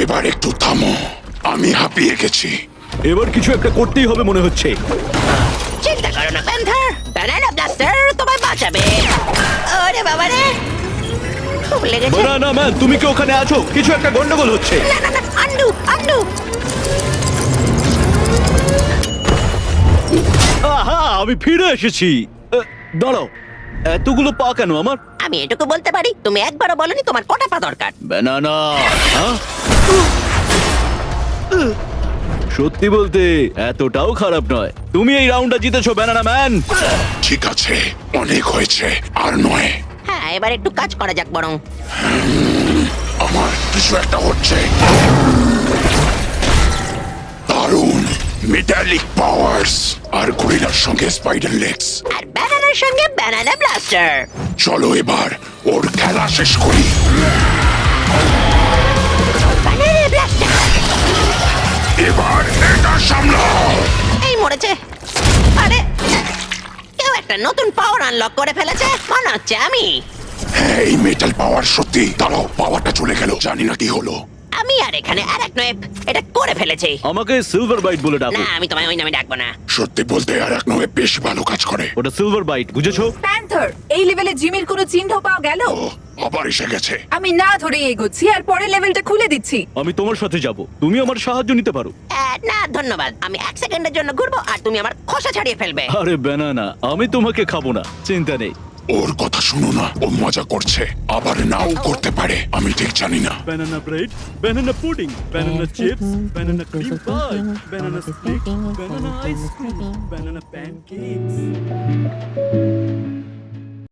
এবার একটু থামো। আমি হাঁপিয়ে গেছি। এবার কিছু একটা করতেই হবে মনে হচ্ছে। চিন্তা করো না প্যান্থার ব্যানানা ব্লাস্টার তোমায় বাঁচাবে। ওরে বাবা রে। খুব লেগেছে। না না ম্যান তুমি কি ওখানে আছো? কিছু একটা গন্ডগোল হচ্ছে। না না না আন্ডু আন্ডু। আহা আমি ফিরে এসেছি। দাঁড়াও। এতগুলো পা কেন আমার? আমি এটুকু বলতে পারি তুমি একবারও বলনি তোমার কটা পা দরকার। ব্যানানা হ্যাঁ? সত্যি বলতে এতটাও খারাপ নয়। তুমি এই রাউন্ডটা জিতেছো ব্যানানা ম্যান ঠিক আছে অনেক হয়েছে আর নয়। হ্যাঁ এবার একটু কাজ করা যাক বরং। আমার কিছু একটা হচ্ছে। দারুণ মেটালিক পাওয়ার্স আর গরিলার সঙ্গে স্পাইডার লেগস আর ব্যানানার সঙ্গে ব্যানানা ব্লাস্টার চলো এবার ওর খেলা শেষ করি। মরেছে। আরে কেউ একটা নতুন পাওয়ার আনলক করে ফেলেছে। মনে হচ্ছে আমি। এই মেটাল পাওয়ার সত্যি? দাঁড়াও পাওয়ারটা চলে গেল। জানি না কি হলো। আমি আর এখানে আর এক নয় এটা করে ফেলেছি। আমাকে সিলভার বাইট বলে ডাকো। না আমি তোমায় ওই নামে ডাকবো না। সত্যি বলতে আর এক নয় বেশ ভালো কাজ করে। ওটা সিলভার বাইট বুঝেছ? প্যান্থার এই লেভেলে জিমের কোনো চিহ্ন পাওয়া গেল? আবার এসে গেছে। আমি না ধরে এগোচ্ছি আর পরের লেভেলটা খুলে দিচ্ছি। আমি তোমার সাথে যাব। তুমি আমার সাহায্য নিতে পারো। আহ, না ধন্যবাদ। আমি এক সেকেন্ডের জন্য ঘুরবো আর তুমি আমার খোসা ছাড়িয়ে ফেলবে। আরে ব্যানানা আমি তোমাকে খাব না। চিন্তা নেই। ওর কথা শুনো না ও মজা করছে। আবার নাও করতে পারে আমি ঠিক জানি না। Banana bread, banana pudding, banana chips, banana cream pie, banana stick, banana ice cream, banana pancakes.